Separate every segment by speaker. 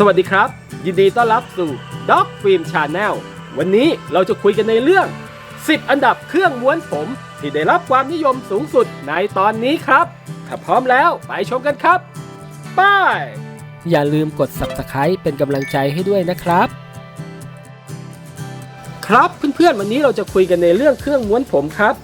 Speaker 1: สวัสดีครับ ยินดีต้อนรับสู่ Dog Film Channel วันนี้เราจะคุยกันในเรื่อง 10 อันดับเครื่องม้วนผม ที่ได้รับความนิยมสูงสุดในตอนนี้ครับ ถ้าพร้อมแล้วไปชมกันครับไป้าย
Speaker 2: อย่าลืมกด subscribe เป็นกำลังใจให้ด้วยนะครับ
Speaker 1: ครับเพื่อนๆวันนี้เราจะคุยกันในเรื่องเครื่องม้วนผมครับ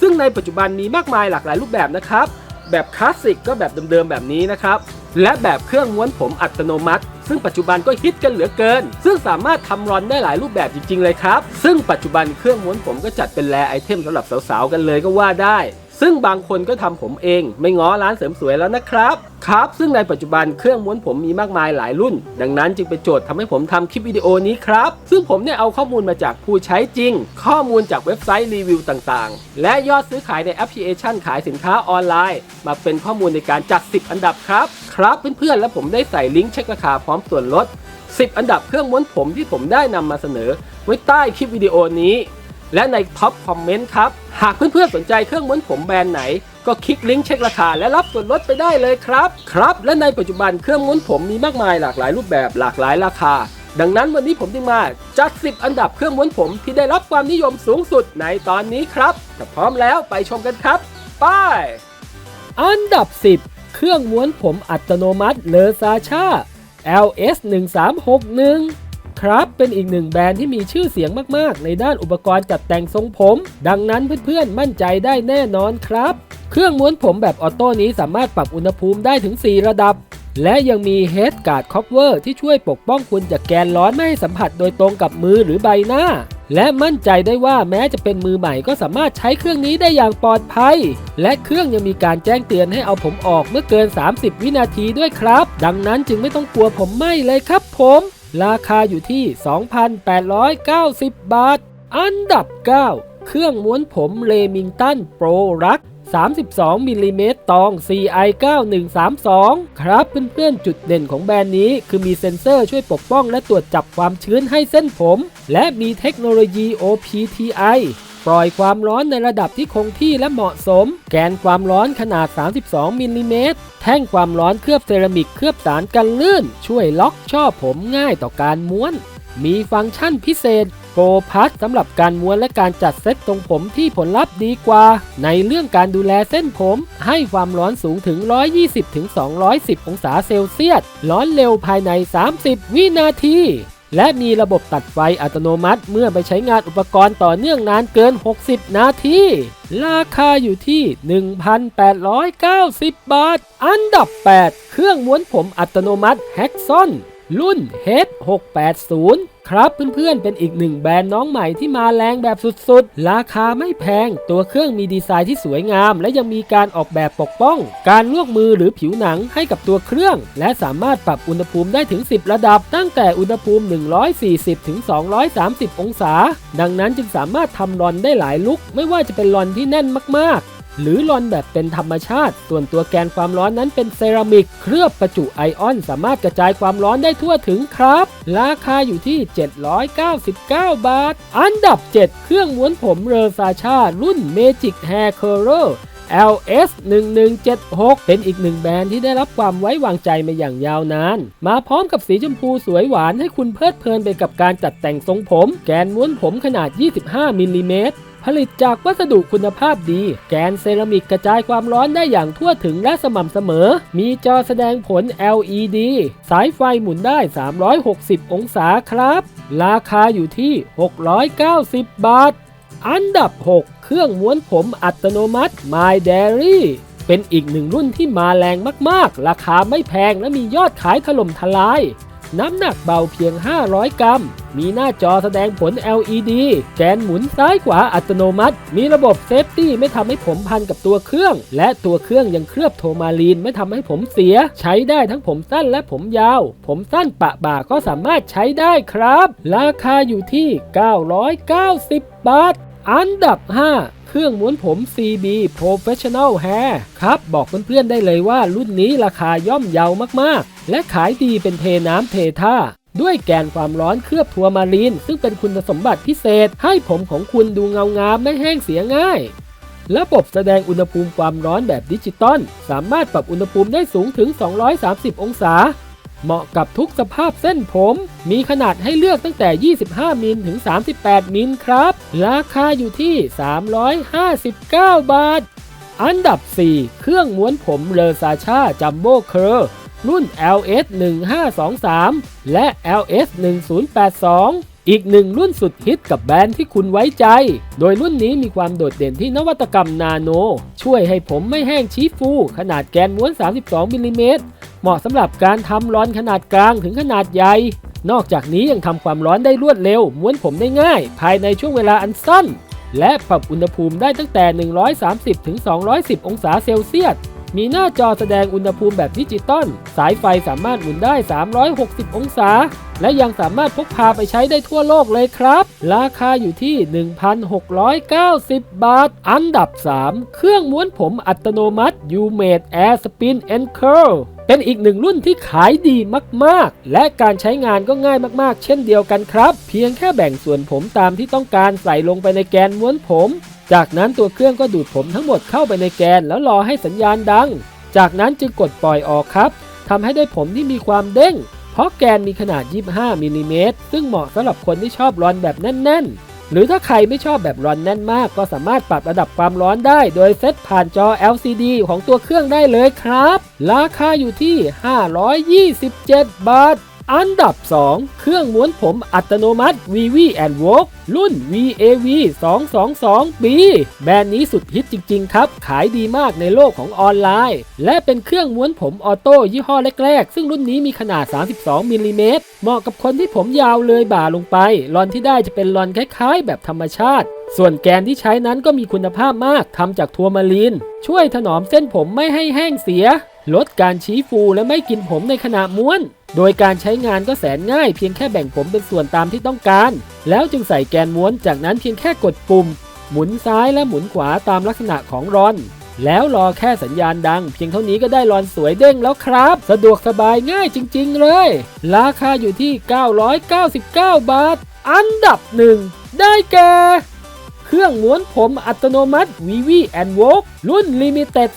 Speaker 1: ซึ่งในปัจจุบันมีมากมายหลากหลายรูปแบบนะครับ แบบคลาสสิกก็แบบเดิมๆแบบนี้นะครับ และแบบเครื่องม้วนผมอัตโนมัติ ซึ่งปัจจุบันก็ฮิตกันเหลือเกิน ซึ่งสามารถทำรอนได้หลายรูปแบบจริงๆเลยครับ ซึ่งปัจจุบันเครื่องม้วนผมก็จัดเป็นแลไอเทมสำหรับสาวๆกันเลยก็ว่าได้ ซึ่งบางคนก็ทำผมเอง ไม่ง้อร้านเสริมสวยแล้วนะครับ ครับ ซึ่งในปัจจุบันเครื่องม้วนผมมีมากมายหลายรุ่น ดังนั้นจึงเป็นโจทย์ทำให้ผมทำคลิปวิดีโอนี้ครับ ซึ่งผมเนี่ยเอาข้อมูลมาจากผู้ใช้จริง ข้อมูลจากเว็บไซต์รีวิวต่างๆ และยอดซื้อขายในแอปพลิเคชันขายสินค้าออนไลน์ มาเป็นข้อมูลในการจัด 10 อันดับครับ ครับเพื่อนๆและผมได้ใส่ลิงก์เช็คราคาพร้อมส่วนลด 10 อันดับเครื่องม้วนผมที่ผมได้นำมาเสนอ ไว้ใต้คลิปวิดีโอนี้ และในท็อปคอมเมนต์ครับ หากเพื่อนๆสนใจเครื่องม้วนผมแบรนด์ไหน ก็คลิกลิงก์เช็คราคาและรับส่วนลดไปได้เลยครับ ครับ และในปัจจุบันเครื่องม้วนผมมีมากมายหลากหลายรูปแบบหลากหลายราคา ดังนั้นวันนี้ผมจึงมาจัด 10 อันดับเครื่องม้วนผมที่ได้รับความนิยมสูงสุดในตอนนี้ครับถ้าพร้อมแล้วไปชมกันครับไป
Speaker 2: อันดับ 10 เครื่องม้วนผมอัตโนมัติเลอซาชา LS 1361 ครับ เป็นอีกหนึ่งแบรนด์ที่มีชื่อเสียงมากๆ ในด้านอุปกรณ์จัดแต่งทรงผม ดังนั้นเพื่อนๆ มั่นใจได้แน่นอนครับ เครื่องม้วนผมแบบออโต้นี้สามารถปรับอุณหภูมิได้ถึง 4 ระดับ และยังมี Head Guard Cover ที่ช่วยปกป้องคุณจากแกนร้อนไม่ให้สัมผัสโดยตรงกับมือหรือใบหน้า และมั่นใจได้ว่าแม้จะเป็นมือใหม่ก็สามารถใช้เครื่องนี้ได้อย่างปลอดภัย และเครื่องยังมีการแจ้งเตือนให้เอาผมออกเมื่อเกิน 30 วินาทีด้วยครับ ดังนั้นจึงไม่ต้องกลัวผมไหม้เลยครับผม ราคาอยู่ที่ 2,890 บาท อันดับ 9 เครื่องม้วนผมเลมิงตันโปรรัก32มิลลิเมตรตอง CI 9132 ครับเพื่อนๆ จุดเด่นของแบรนด์นี้ คือมีเซ็นเซอร์ช่วยปกป้องและตรวจจับความชื้นให้เส้นผม และมีเทคโนโลยี OPTI ปล่อยความร้อนในระดับที่คงที่และเหมาะสม แกนความร้อนขนาด 32 มิลลิเมตร แท่งความร้อนเคลือบเซรามิกเคลือบสารกันลื่น ช่วยล็อกช่อผมง่ายต่อการม้วน มีฟังก์ชันพิเศษโกพัสสำหรับการม้วนและการจัดเซตทรงผมที่ผลลัพธ์ดีกว่า ในเรื่องการดูแลเส้นผม ให้ความร้อนสูงถึง 120-210 องศาเซลเซียส ร้อนเร็วภายใน 30 วินาที และมีระบบตัดไฟอัตโนมัติ เมื่อไปใช้งานอุปกรณ์ต่อเนื่องนานเกิน 60 นาที ราคาอยู่ที่ 1,890 บาท อันดับ 8 เครื่องม้วนผมอัตโนมัติแฮกซอนรุ่น H680 ครับเพื่อนๆ เป็นอีกหนึ่งแบรนด์น้องใหม่ที่มาแรงแบบสุดๆ ราคาไม่แพง ตัวเครื่องมีดีไซน์ที่สวยงาม และยังมีการออกแบบปกป้อง การลวกมือหรือผิวหนังให้กับตัวเครื่อง และสามารถปรับอุณหภูมิได้ถึง 10 ระดับ ตั้งแต่อุณหภูมิ 140ถึง230 องศา ดังนั้นจึงสามารถทำรอนได้หลายลุกไม่ว่าจะเป็นรอนที่แน่นมาก หรือลอนแบบเป็นธรรมชาติ ส่วนตัวแกนความร้อนนั้นเป็นเซรามิก เคลือบประจุไอออน สามารถกระจายความร้อนได้ทั่วถึงครับ ราคาอยู่ที่ 799 บาท อันดับ 7 เครื่องม้วนผมเรอซาชา รุ่น Magic Hair Curler LS 1176 เป็นอีกหนึ่งแบรนด์ที่ได้รับความไว้วางใจมาอย่างยาวนาน มาพร้อมกับสีชมพูสวยหวานให้คุณเพลิดเพลินไปกับการจัดแต่งทรงผม แกนม้วนผมขนาด 25มิลลิเมตร ผลิตจากวัสดุคุณภาพดี แกนเซรามิกกระจายความร้อนได้อย่างทั่วถึงและสม่ำเสมอ มีจอแสดงผล LED สายไฟหมุนได้ 360 องศาครับ ราคาอยู่ที่ 690 บาท อันดับ 6 เครื่องม้วนผมอัตโนมัติ My Dairy เป็นอีกหนึ่งรุ่นที่มาแรงมาก ๆ ราคาไม่แพงและมียอดขายถล่มทลาย น้ำหนักเบาเพียง 500 กรัม มีหน้าจอแสดงผล LED แกนหมุนซ้ายขวาอัตโนมัติ มีระบบเซฟตี้ไม่ทำให้ผมพันกับตัวเครื่อง และตัวเครื่องยังเคลือบโทมาลีนไม่ทำให้ผมเสีย ใช้ได้ทั้งผมสั้นและผมยาว ผมสั้นปะบ่าก็สามารถใช้ได้ครับ ราคาอยู่ที่ 990 บาท อันดับ 5 เครื่องม้วนผม CB Professional Hair ครับ บอกเพื่อนๆได้เลยว่ารุ่นนี้ราคาย่อมเยาวมากๆ และขายดีเป็นเทน้ำเทท่าด้วยแกนความร้อนเคลือบทัวมารีน ซึ่งเป็นคุณสมบัติพิเศษ ให้ผมของคุณดูเงางามไม่แห้งเสียง่าย ระบบแสดงอุณหภูมิความร้อนแบบดิจิตอลสามารถปรับอุณหภูมิได้สูงถึง 230 องศา เหมาะกับทุกสภาพเส้นผม มีขนาดให้เลือกตั้งแต่ 25 มิลถึง 38 มิลครับ ราคาอยู่ที่ 359 บาท อันดับ 4 เครื่องม้วนผมเลอซาชาจัมโบ้เคอร์รุ่น LS 1523และ LS 1082อีกหนึ่งรุ่นสุดฮิตกับแบรนด์ที่คุณไว้ใจ โดยรุ่นนี้มีความโดดเด่นที่นวัตกรรมนาโน ช่วยให้ผมไม่แห้งชี้ฟู ขนาดแกนม้วน 32มิลลิเมตร เหมาะสำหรับการทำร้อนขนาดกลางถึงขนาดใหญ่ นอกจากนี้ยังทำความร้อนได้รวดเร็ว ม้วนผมได้ง่าย ภายในช่วงเวลาอันสั้น และปรับอุณหภูมิได้ตั้งแต่ 130 ถึง 210 องศาเซลเซียส มีหน้าจอแสดงอุณหภูมิแบบดิจิตอล สายไฟสามารถหมุนได้ 360 องศา และยังสามารถพกพาไปใช้ได้ทั่วโลกเลยครับ ราคาอยู่ที่ 1,690 บาท อันดับ 3 เครื่องม้วนผมอัตโนมัติ u m a d e Air Spin and Curl เป็นอีกหนึ่งรุ่นที่ขายดีมากๆ และการใช้งานก็ง่ายมากๆ เช่นเดียวกันครับ เพียงแค่แบ่งส่วนผมตามที่ต้องการใส่ลงไปในแกนม้วนผม จากนั้นตัวเครื่องก็ดูดผมทั้งหมดเข้าไปในแกนแล้วรอให้สัญญาณดัง จากนั้นจึงกดปล่อยออกครับทำให้ได้ผมที่มีความเด้ง เพราะแกนมีขนาด 25มิลลิเมตรซึ่งเหมาะสำหรับคนที่ชอบรอนแบบแน่น ๆ หรือถ้าใครไม่ชอบแบบร้อนแน่นมาก ก็สามารถปรับระดับความร้อนได้ โดยเซตผ่านจอ LCD ของตัวเครื่องได้เลยครับ ราคาอยู่ที่ 527 บาท อันดับ 2 เครื่องม้วนผมอัตโนมัติ VV w o k รุ่น VAV 222B แบรนด์นี้สุดฮิตจริง ๆ ครับ ขายดีมากในโลกของออนไลน์ และเป็นเครื่องม้วนผมออโต้ยี่ห้อแรก ๆ ซึ่งรุ่นนี้มีขนาด 32มิลลิเมตรเหมาะกับคนที่ผมยาวเลยบ่าลงไป รอนที่ได้จะเป็นรอนคล้าย ๆ แบบธรรมชาติ ส่วนแกนที่ใช้นั้นก็มีคุณภาพมากทำจากทัวร์มาลีน ช่วยถนอมเส้นผมไม่ให้แห้งเสีย ลดการชี้ฟูและไม่กินผมในขณะม้วน โดยการใช้งานก็แสนง่ายเพียงแค่แบ่งผมเป็นส่วนตามที่ต้องการ แล้วจึงใส่แกนม้วนจากนั้นเพียงแค่กดปุ่ม หมุนซ้ายและหมุนขวาตามลักษณะของรอน แล้วรอแค่สัญญาณดัง เพียงเท่านี้ก็ได้รอนสวยเด้งแล้วครับ สะดวกสบายง่ายจริง ๆ เลย ราคาอยู่ที่ 999 บาท อันดับหนึ่งได้แก่ เครื่องม้วนผมอัตโนมัติ v v v and w o k รุ่น Limited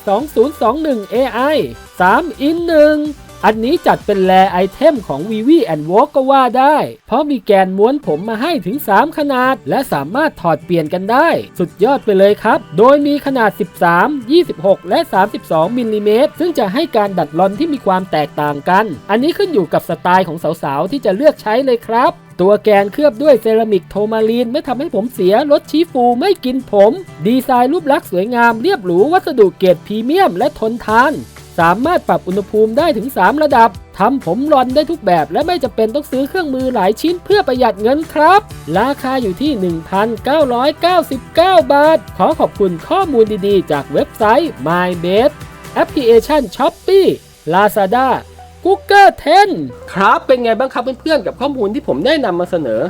Speaker 2: 2021 AI 3 in 1 อันนี้จัดเป็นแลไอเทมของ VV w o k ก็ว่าได้ เพราะมีแกนม้วนผมมาให้ถึง 3 ขนาด และสามารถถอดเปลี่ยนกันได้ สุดยอดไปเลยครับ โดยมีขนาด 13 26 และ 32มิลลิเมตรซึ่งจะให้การดัดรอนที่มีความแตกต่างกัน อันนี้ขึ้นอยู่กับสไตล์ของสาวๆ ที่จะเลือกใช้เลยครับตัวแกนเคลือบด้วยเซรามิกโทมาลีนไม่ทำให้ผมเสียลดชี้ฟูไม่กินผม ดีไซน์รูปลักษณ์สวยงามเรียบหรูวัสดุเกรดพรีเมียมและทนทาน สามารถปรับอุณหภูมิได้ถึง 3 ระดับทำผมรอนได้ทุกแบบและไม่จำเป็นต้องซื้อเครื่องมือหลายชิ้นเพื่อประหยัดเงินครับ ราคาอยู่ที่ 1,999 บาท ขอขอบคุณข้อมูลดีๆ จากเว็บไซต์ MyBest แอปพลิเคชัน Shopee Lazada Google 10
Speaker 1: ครับ เป็นไงบ้างครับเพื่อนๆ กับข้อมูลที่ผมได้นำมาเสนอ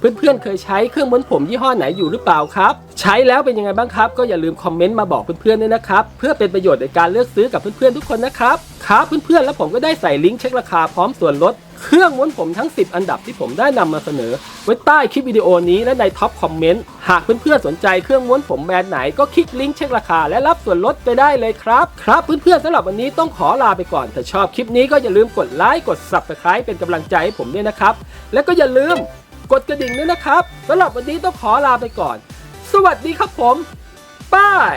Speaker 1: เพื่อนๆ เคยใช้เครื่องม้วนผมยี่ห้อไหนอยู่หรือเปล่าครับ ใช้แล้วเป็นยังไงบ้างครับ ก็อย่าลืมคอมเมนต์มาบอกเพื่อนๆด้วยนะครับ เพื่อเป็นประโยชน์ในการเลือกซื้อกับเพื่อนๆทุกคนนะครับครับเพื่อนๆแล้วผมก็ได้ใส่ลิงก์เช็คราคาพร้อมส่วนลดเครื่องม้วนผมทั้ง 10 อันดับที่ผมได้นำมาเสนอ ไว้ใต้คลิปวิดีโอนี้และในท็อปคอมเมนต์หากเพื่อนๆสนใจเครื่องม้วนผมแบรนด์ไหนก็คลิกลิงก์เช็คราคาและรับส่วนลดไปได้เลยครับ ครับเพื่อนๆสำหรับวันนี้ต้องขอลาไปก่อนถ้าชอบคลิปนี้ก็อย่าลืมกดไลค์กด subscribe เป็นกำลังใจให้ผมด้วยนะครับ และก็อย่าลืม กดกระดิ่งด้วยนะครับสำหรับวันนี้ต้องขอลาไปก่อน สวัสดีครับผมบาย